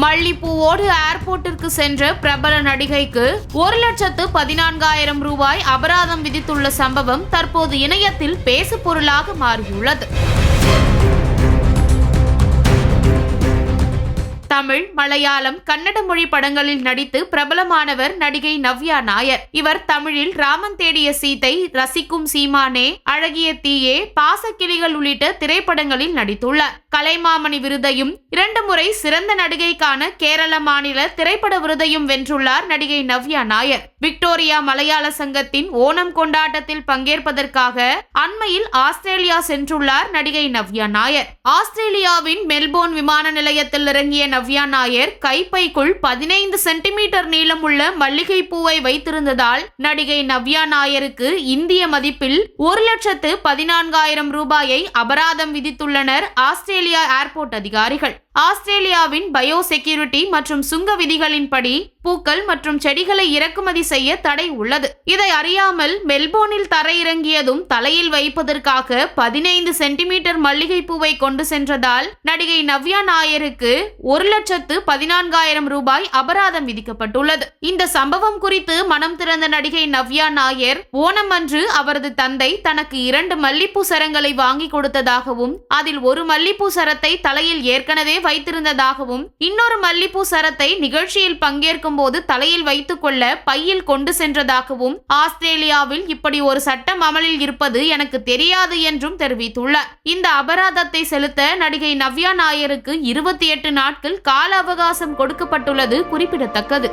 மல்லிப்பூவோடு ஏர்போர்ட்டிற்கு சென்ற பிரபல நடிகைக்கு ஒரு லட்சத்து பதினான்காயிரம் ரூபாய் அபராதம் விதித்துள்ள சம்பவம் தற்போது இணையத்தில் பேசுபொருளாக மாறியுள்ளது. தமிழ் மலையாளம் கன்னட மொழி படங்களில் நடித்து பிரபலமானவர் நடிகை நவ்யா நாயர். இவர் தமிழில் ராமன் தேடிய சீதை ரசிக்கும் சீமானே அழகிய தீயே பாசக்கிளிகள் உள்ளிட்ட திரைப்படங்களில் நடித்துள்ளார். கலைமாமணி விருதையும் இரண்டு முறை சிறந்த நடிகைக்கான கேரள மாநில திரைப்பட விருதையும் வென்றுள்ளார் நடிகை நவ்யா நாயர். விக்டோரியா மலையாள சங்கத்தின் ஓணம் கொண்டாட்டத்தில் பங்கேற்பதற்காக அண்மையில் ஆஸ்திரேலியா சென்றுள்ளார் நடிகை நவ்யா நாயர். ஆஸ்திரேலியாவின் மெல்போர்ன் விமான நிலையத்தில் இறங்கிய நவ்யா நாயர் கைப்பைக்குள் பதினைந்து சென்டிமீட்டர் நீளமுள்ள மல்லிகை பூவை வைத்திருந்ததால் நடிகை நவ்யா நாயருக்கு இந்திய மதிப்பில் ஒரு லட்சத்து பதினான்காயிரம் ரூபாயை அபராதம் விதித்துள்ளனர் ஆஸ்திரேலியா ஏர்போர்ட் அதிகாரிகள். ஆஸ்திரேலியாவின் பயோ செக்யூரிட்டி மற்றும் சுங்க விதிகளின்படி பூக்கள் மற்றும் செடிகளை இறக்குமதி செய்ய தடை உள்ளது. இதை அறியாமல் மெல்போர்னில் தரையிறங்கியதும் தலையில் வைப்பதற்காக பதினைந்து சென்டிமீட்டர் மல்லிகை பூவை கொண்டு சென்றதால் நடிகை நவ்யா நாயருக்கு ஒரு லட்சத்து பதினான்காயிரம் ரூபாய் அபராதம் விதிக்கப்பட்டுள்ளது. இந்த சம்பவம் குறித்து மனம் திறந்த நடிகை நவ்யா நாயர் ஓணம் அன்று அவரது தந்தை தனக்கு இரண்டு மல்லிப்பூ சரங்களை வாங்கி கொடுத்ததாகவும் அதில் ஒரு மல்லிப்பூ சரத்தை தலையில் ஏற்கனவே வைத்திருந்ததாகவும் இன்னொரு மல்லிப்பூ சரத்தை நிகழ்ச்சியில் பங்கேற்கும் போது தலையில் வைத்துக்கொள்ள பையில் கொண்டு சென்றதாகவும் ஆஸ்திரேலியாவில் இப்படி ஒரு சட்டம் அமலில் இருப்பது எனக்கு தெரியாது என்றும் தெரிவித்துள்ளார். இந்த அபராதத்தை செலுத்த நடிகை நவ்யா நாயருக்கு இருபத்தி எட்டு நாட்கள் கால அவகாசம் கொடுக்கப்பட்டுள்ளது குறிப்பிடத்தக்கது.